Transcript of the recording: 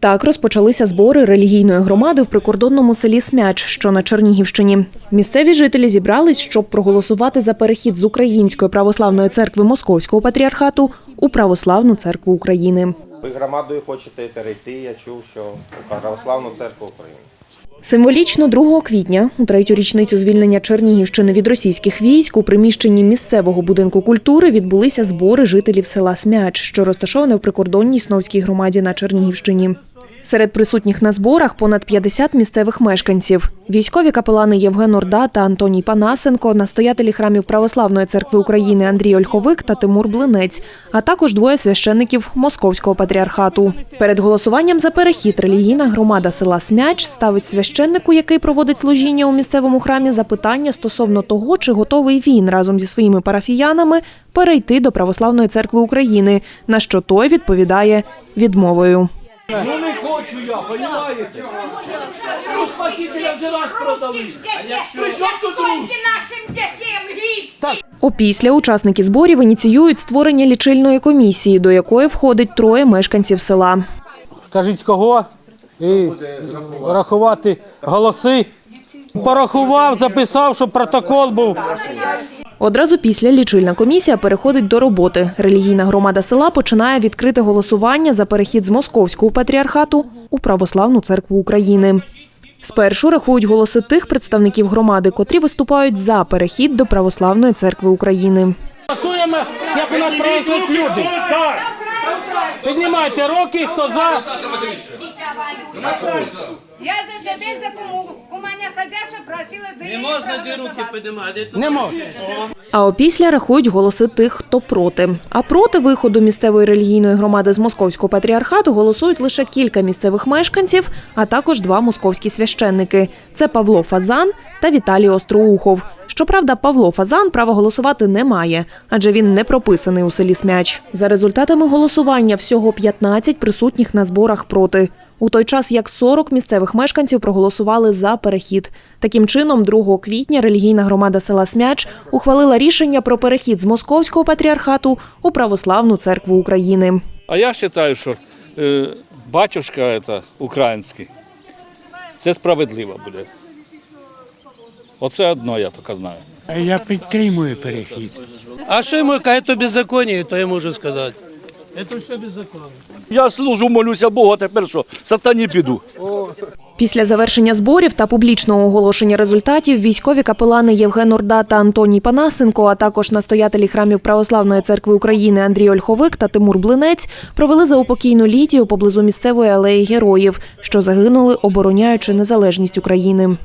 Так розпочалися збори релігійної громади в прикордонному селі Смяч, що на Чернігівщині. Місцеві жителі зібрались, щоб проголосувати за перехід з Української православної церкви Московського патріархату у православну церкву України. Ви громадою хочете перейти. Я чув, що православну церкву України. Символічно 2 квітня, у третю річницю звільнення Чернігівщини від російських військ, у приміщенні місцевого будинку культури відбулися збори жителів села Смяч, що розташоване в прикордонній Сновській громаді на Чернігівщині. Серед присутніх на зборах понад 50 місцевих мешканців. Військові капелани Євген Орда та Антоній Панасенко, настоятелі храмів Православної церкви України Андрій Ольховик та Тимур Блинець, а також двоє священників Московського патріархату. Перед голосуванням за перехід релігійна громада села Смяч ставить священнику, який проводить служіння у місцевому храмі, запитання стосовно того, чи готовий він разом зі своїми парафіянами перейти до Православної церкви України, на що той відповідає відмовою. Ну не хочу я, понимаете? Ну спасителя вже раз продали. При чому тут нашим дітям гід! Опісля учасники зборів ініціюють створення лічильної комісії, до якої входить троє мешканців села. Скажіть кого і рахувати голоси. Порахував, записав, щоб протокол був. Одразу після лічильна комісія переходить до роботи. Релігійна громада села починає відкрите голосування за перехід з московського патріархату у Православну церкву України. Спершу рахують голоси тих представників громади, котрі виступають за перехід до Православної церкви України. Голосуємо, як у нас проголосують люди. Піднімайте руки, хто за. Я за себе за кому. У мене ходяча просила за Не можна дві руки піднімати. Не можна. А опісля рахують голоси тих, хто проти. А проти виходу місцевої релігійної громади з московського патріархату голосують лише кілька місцевих мешканців, а також два московські священники. Це Павло Фазан та Віталій Остроухов. Щоправда, Павло Фазан права голосувати не має, адже він не прописаний у селі Смяч. За результатами голосування всього 15 присутніх на зборах проти. У той час як 40 місцевих мешканців проголосували за перехід. Таким чином, 2 квітня релігійна громада села Смяч ухвалила рішення про перехід з московського патріархату у Православну церкву України. А я вважаю, що е, батюшка это, український, це справедливо буде. Оце одно я тільки знаю. Я підтримую перехід. А що йому яке то беззаконня, то я можу сказати. Це все беззаконно. Я служу, молюся Богу, а тепер що? Сатані піду. Після завершення зборів та публічного оголошення результатів військові капелани Євген Орда та Антоній Панасенко, а також настоятелі храмів Православної церкви України Андрій Ольховик та Тимур Блинець провели заупокійну літію поблизу місцевої алеї героїв, що загинули, обороняючи незалежність України.